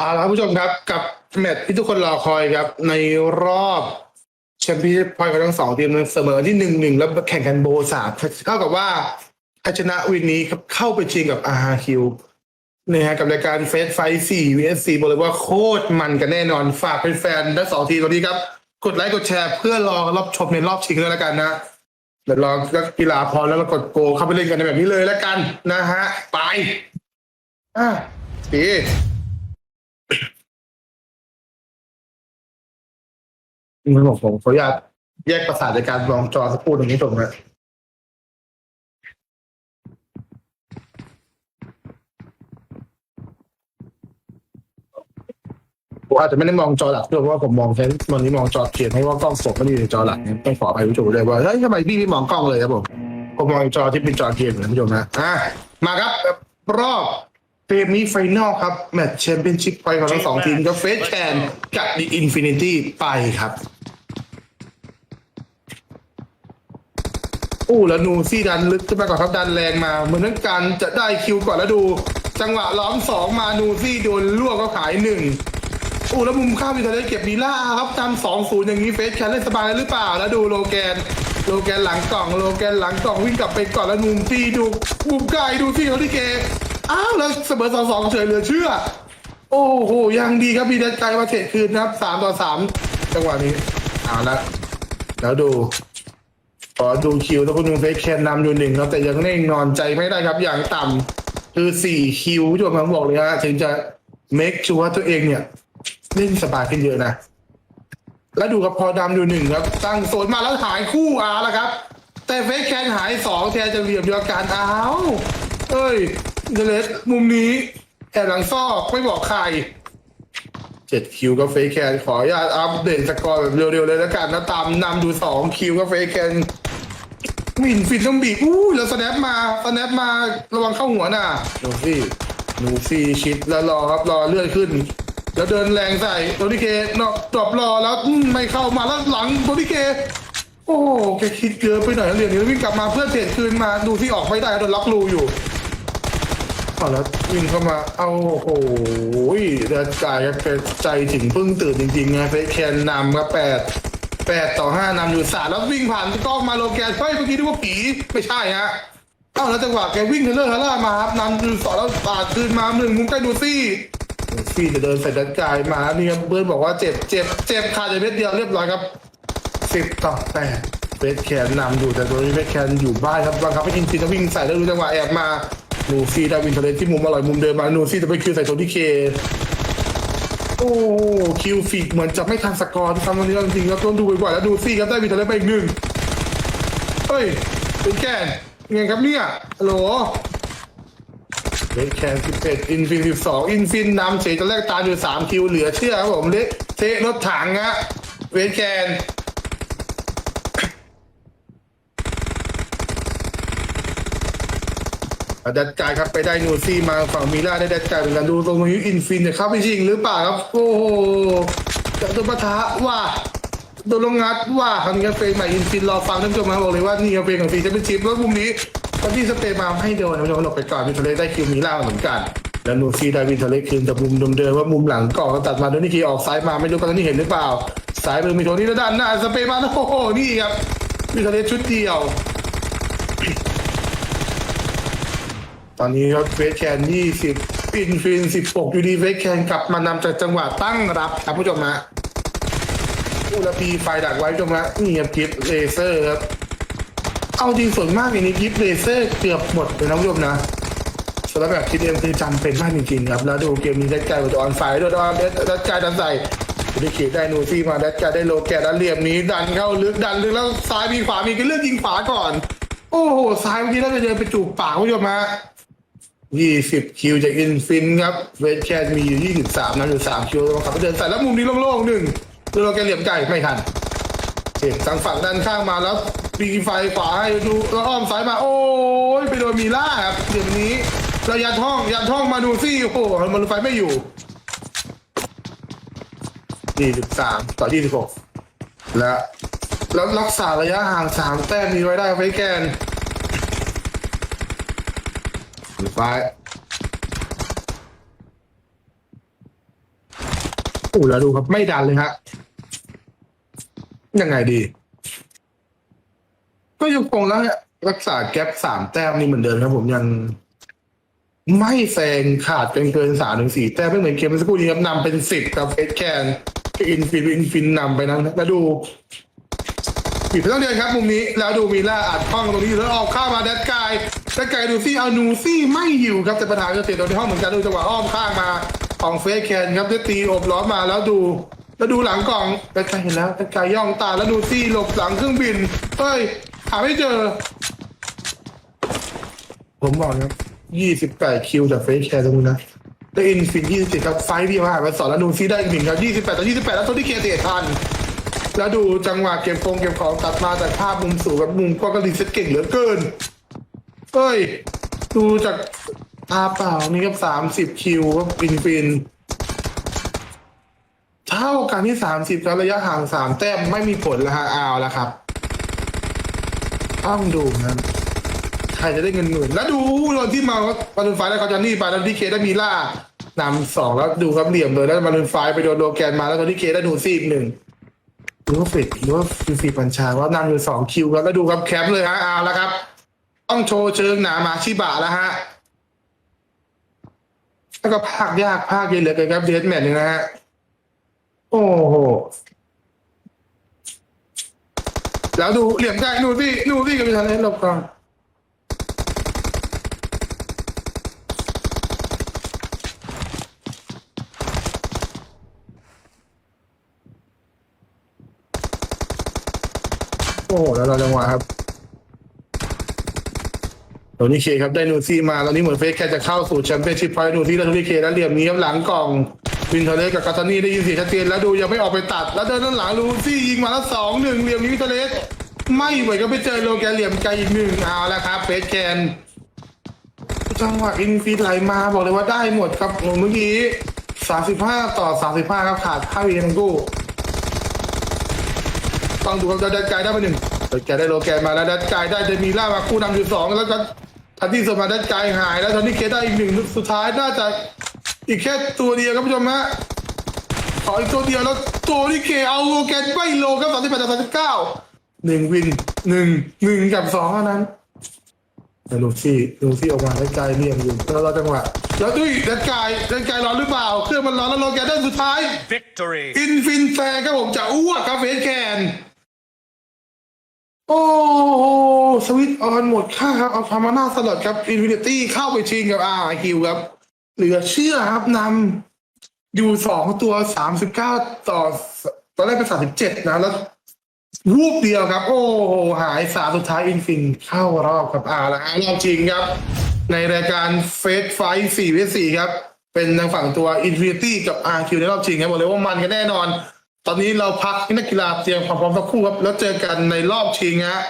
เอาละครับผู้ชมครับกับแมตช์ที่ทุกคนรอคอยครับ ในรอบแชมเปี้ยนพอยต์ของทั้งสองทีมเสมอที่หนึ่งหนึ่งแล้วแข่งกันโบสามเท่ากับว่าใครชนะวินนี้ครับเข้าไปชิงกับอาฮาคิวนะฮะกับรายการเฟสไฟสี่วีเอสซีบอกเลยว่าโคตรมันกันแน่นอนฝากเป็นแฟนทั้งสองทีมตอนนี้ครับ กดไลค์กดแชร์เพื่อรอรับชมในรอบชิงด้วยแล้วกันนะเดี๋ยวรอนักกีฬาพร้อแล้วเรากดโกเข้าไปเล่นกันในแบบนี้เลยแล้วกันนะฮะไปอะดี มันบอกผมขออนุญาตแยกประสาทในการมองจอสักครู่ตรงนี้ตรงนะผมอาจจะไม่ได้มองจอหลักด้วยเพราะว่าผมมองแค่วันนี้มองจอเขียนให้ว่ากล้องสดไม่ได้อยู่ในจอหลักต้องขออภัยผู้ชมด้วยว่าเฮ้ยทำไมพี่ไม่มองกล้องเลยครับผมผมมองจอที่เป็นจอเกมนผู้ชมนะอะมาครับ รอบ เกมนี้ไฟนอลครับ แมตช์แชมเปี้ยนชิพไปของทั้งสองทีมก็เฟสแคนกับดีอินฟินิตี้ไปครับอู้แล้วนูซี่ดันลึกขึ้นมาก่อนครับดันแรงมาเหมือนนักการจะได้คิวก่อนแล้วดู จังหวะล้อมสองมานูซี่โดนลวกก็ขายหนึ่งอู้แล้วมุมข้ามวิทยาลัยเก็บมีล่าครับตามสองศูนย์อย่างนี้เฟสแคนเล่นสบายหรือเปล่า แล้วดูโลแกนโลแกนหลังกล่องโลแกนหลังกล่องวิ่งกลับไปก่อนแล้วนูซี่ดูมุมไกลดูซี่เขาที่เก อ้าวแล้วเสมอสองสองเฉยเหลือเชื่อ โอ้โหยังดีครับมีดันไกลมาเทรดคืนนะครับสามต่อสามจังหวะนี้เอาละแล้วดูขอดูคิวแล้วคุณลุงเฟคแคนนำอยู่หนึ่งครับแต่ยังเน่งนอนใจไม่ได้ครับอย่างต่ำคือสี่คิวที่ผมบอกเลยฮะถึงจะ make ชัวร์ตัวเองเนี่ยเล่นสบายขึ้นเยอะนะ แล้วดูครับพอดำอยู่หนึ่งครับ ตั้งโซนมาแล้วหายคู่อาร์แล้วครับ แต่เฟคแคนหายสองแทนจะเหลี่ยมเดียวกันอ้าวเอ้ย เดเลสมุมนี้แอบหลังซอกไม่บอกใครเจ็ดคิวก็เฟคแคนขออนุญาตอัปเดตสกอร์แบบเร็วๆเลยแล้วกันนะตามนำดูสองคิวก็เฟคแคนวินฟินต้องบีบอู้แล้วสแนปมาสแนปมาระวังเข้าหัวน่ะนูซี่นูซี่ชิดแล้วรอครับรอเลื่อนขึ้น แล้วเดินแรงใส่โดนิเกนอกดรอปรอแล้วไม่เข้ามาแล้วหลังโดนิเกโอ้แกคิดเกินไปหน่อยเหรียญนี้วิ่งกลับมาเพื่อเทรดคืนมาดูที่ออกไม่ได้โดนล็อกรูอยู่ เอาแล้ววิ่งเข้ามา เอาโอ้โหเดือดกายครับใจถึงเพิ่งตื่นจริงๆนะเฟสแคนนำครับแปดแปดต่อห้านำอยู่สามแล้ววิ่งผ่านกล้องมาโลแกนเฮ้ยเมื่อกี้นึกว่าผีไม่ใช่ฮะเอ้าแล้วจังหวะแกวิ่งเทเลอร์ฮาร่ามาครับนำอยู่สองแล้วปาดคืนมาหนึ่งมุมใกล้ดูซี่ดูซี่จะเดินใส่ดันกายมานี่ครับเบิร์นบอกว่าเจ็บเจ็บเจ็บขาดจากเม็ดเดียวเรียบร้อยครับสิบต่อแปดเฟสแคนนำอยู่แต่ตัวนี้เฟสแคนอยู่บ้านครับบังคับให้อินฟินจะวิ่งใส่แล้วดูจังหวะแอบมา นูซี่ได้วินเทอร์เลนที่มุมอร่อยมุมเดิมมานูซี่จะไปคิวใส่โทนี่เคโอ้คิวฟีดเหมือนจะไม่ทันสกอร์ที่ทำตรงนี้จริงๆแล้วต้องดูบ่อยๆแล้วดูซี่ครับได้วินเทอร์เลนไปอีกหนึ่งเฮ้ยเป็นแกนไงครับเนี่ยฮัลโหลเลกแคนสิบเอ็ดอินฟินสิบสองอินฟินนำเสียตอนแรกตามอยู่สามคิวเหลือเชื่อครับผมเละเทะรถถังฮะเวทแคน ดัดกายครับไปได้นูซี่มาฝั่งมิล่าได้ดัดกายเหมือนกันดูตรงนี้อินฟินจะเข้าไปชิงหรือเปล่าครับโอ้โหจะโดนปะทะว่าโดนลงงัดว่าคราวนี้เฟรมใหม่อินฟินรอฟังท่านผู้ชมมาบอกเลยว่านี่เพลงของซีแชมเปี้ยนชิพแล้วมุมนี้ตอนที่สเตย์มาให้โดนท่านผู้ชมหลบไปก่อนวินเทอร์เลสได้คิวมิล่าเหมือนกันแล้วนูซี่ได้วินเทเลสคืนจากมุมเดิมๆว่ามุมหลังก่อนตัดมาโดยนี่คีออกซ้ายมาไม่รู้ตอนนี้เห็นหรือเปล่าซ้ายมือมีโทนี่แล้วด้านหน้าสเปย์มาโอ้โหนี่ครับวินเทอร์เลสชุดเดียว ตอนนี้ครับเฟสแคนยี่สิบอินฟินสิบหกยูดีเฟสแคนกลับมานำจากจังหวะตั้งรับครับผู้ชมฮะอุลปีไฟดักไว้ผู้ชมฮะนี่ครับกิฟเลเซอร์ครับเอาจริงส่วนมากอย่างนี้กิฟเลเซอร์เกือบหมดเลยนะผู้ชมนะสำหรับแบบคิดเองคือจำเป็นมากจริงๆครับแล้วดูเกมนี้ได้ใจกับออนไฟด้วยด้วยดัดใจดันใส่ได้เขีได้นูซี่มาดัดใจได้โลแกนแล้วเหลี่ยมนี้ดันเข้าลึกดันลึกแล้วซ้ายมีขวามีก็เลือกยิงขวาก่อน โอ้โหซ้ายเมื่อกี้น่าจะเดินไปจูบปากผู้ชมฮะ ยี่สิบคิวจากอินฟินครับเวทแคสมีอยู่ยี่สิบสามนะอยู่สามคิวแล้วขับไปเดินใส่แล้วมุมนี้โล่งๆหนึ่งดูเราแกเหลี่ยมไก่ไม่ทันเจ็บทางฝั่งด้านข้างมาแล้วปีไฟขวาให้ดูแล้วอ้อมซ้ายมา โอ้ยไปโดนมีล่าครับเดี๋ยวนี้เรายัดห้องยัดห้องมาดูซี่โอ้โหมันไฟไม่อยู่ยี่สิบสามต่อยี่สิบหกและแล้วรักษาระยะห่างสามแต้มมีไว้ได้ไว้แกน ไฟโอ้แล้วดูครับ ไม่ดันเลยฮะยังไงดี ก็ยังคงแล้วรักษาแก๊ปสามแต้มนี่เหมือนเดิมครับผมยัง ไม่แซงขาดเกินเกินสามถึงสี่แต้มไม่เหมือนเกมเมื่อสักครู่นี้ครับนำเป็นสิบกับเอสแคนกับอินฟินอินฟินนำไปนะแล้วดูปิดไปต้องเดือนครับมุมนี้ แล้วดูมีล่าอัดห้องตรงนี้แล้วออกข้ามมาแดดกาย แดดกายดูซี่เอานูซี่ไม่อยู่ครับแต่ปัญหาก็เสียโดนในห้องเหมือนกันดูจังหวะอ้อมข้างมาของเฟสแคนครับได้ตีอบล้อมมาแล้วดู แล้วดูหลังกล่องแดดกายเห็นแล้วแดดกายย่องตาแล้วดูซี่หลบหลังเครื่องบินเฮ้ยหาไม่เจอ ผมบอกนะครับยี่สิบแปดคิวจากเฟซแคร์ตรงนี้นะได้อินฟินยี่สิบครับไฟพี่ว่าไปสอนแล้วดูซี่ได้อีกหนึ่งครับยี่สิบแปดต่อยี่สิบแปดแล้วโทนี่เคเสียทันแล้วดูจังหวะเก็บฟงเก็บของตัดมาจากภาพมุมสูงกับมุมกว้างก็ดีเซ็ตเก่งเหลือเกิน เอ้ย ดูจากตาเปล่านี่ครับสามสิบคิวครับอินฟิน เท่ากันที่สามสิบแล้วระยะห่างสามแต้มไม่มีผลแล้วฮะเอาแล้วครับ ต้องดูนะใครจะได้เงินหมื่นแล้วดูโดนที่มาว่าบอลลูนไฟแล้วเขาจะนี่ไปแล้วที่เคได้มีล่านำสองแล้วดูครับเหลี่ยมเลยแล้วบอลลูนไฟไปโดนโลแกนมาแล้วตอนที่เคได้ดูซีอีกหนึ่งหรือว่าฟิกหรือว่าฟิฟิปัญชาว่านำอยู่สองคิวครับแล้วดูครับแคปเลยฮะเอาแล้วครับ ต้องโชว์เชิงหนามาชิบะแล้วฮะ แล้วก็ภาคยากภาคเย็นเหลือเกินครับเดสแมทนึ่งนะฮะ โอ้โห แล้วดูเหลี่ยมได้นูซี่นูซี่กับพิธาเลนหลบก่อนโอ้โห แล้วเราจังหวะครับ โทนี่เคครับได้นูซี่มาตอนนี้เหมือนเฟสแค่จะเข้าสู่แชมเปี้ยนชิพพอยต์นูซี่แล้วทนี่เคแล้วเหลี่ยมนี้ครับหลังกล่องวินเทเลสกับกาตานี่ได้ยินเสียงชัดเจนแล้วดูยังไม่ออกไปตัด แล้วเดินด้านหลังลูซี่ยิงมาแล้วสองหนึ่งเหลี่ยมนี้วินเทเลสไม่เหมือนก็ไปเจอโลแกนเหลี่ยมไกลอีกหนึ่งเอาแล้วครับเฟสแกนจังหวะอินฟีดไหลมาบอกเลยว่าได้หมดครับเมื่อกี้สามสิบห้าต่อสามสิบห้าครับขาดห้าวิทั้งคู่ต้องดูครับดัดกายได้มาหนึ่งดัดกายได้โลแกนมาแล้วดัดกายได้เดมีล่ามาคู่นำอยู่สองแล้วก็ ทันที่สมาดัดกายหายแล้วตอนนี้เคได้อีกหนึ่งสุดท้ายน่าจะอีกแค่ตัวเดียวครับผู้ชมฮะขออีกตัวเดียวแล้วตัวที่เคเอาโลแกนไม่โลครับสามสิบแปดต่อสามสิบเก้าหนึ่งวินหนึ่งหนึ่งกับสองเท่านั้นแต่ลูซี่ลูซี่ออกมาดัดกายเรียงอยู่แล้วเราจังหวะแล้วดุ้ยดัดกายดัดกายร้อนหรือเปล่า เครื่องมันร้อนแล้วโลแกนได้สุดท้าย Victory! อินฟินแฟร์ครับผมจะอ้วกครับเฟสแคน โอ้โหสวิตช์ออนหมดค่าครับเอาพามาน่าสลัดครับอินฟินิตี้เข้าไปชิงกับอาร์คิวครับ เหลือเชื่อครับนำอยู่สองตัวสามสิบเก้าต่อตอนแรกเป็นสามสิบเจ็ดนะแล้ววูบเดียวครับ โอ้โหหายสาสุดท้ายอินฟินเข้ารอบครับอาแล้วรอบชิงครับ ในรายการเฟสไฟสี่เวสี่ครับ เป็นทางฝั่งตัว Infinity กับ RQ ในรอบชิงครับบอกเลยว่ามันกันแน่นอน ตอนนี้เราพักให้นักกีฬาเตรียมความพร้อมสักครู่ครับแล้วเจอกันในรอบชิงฮะ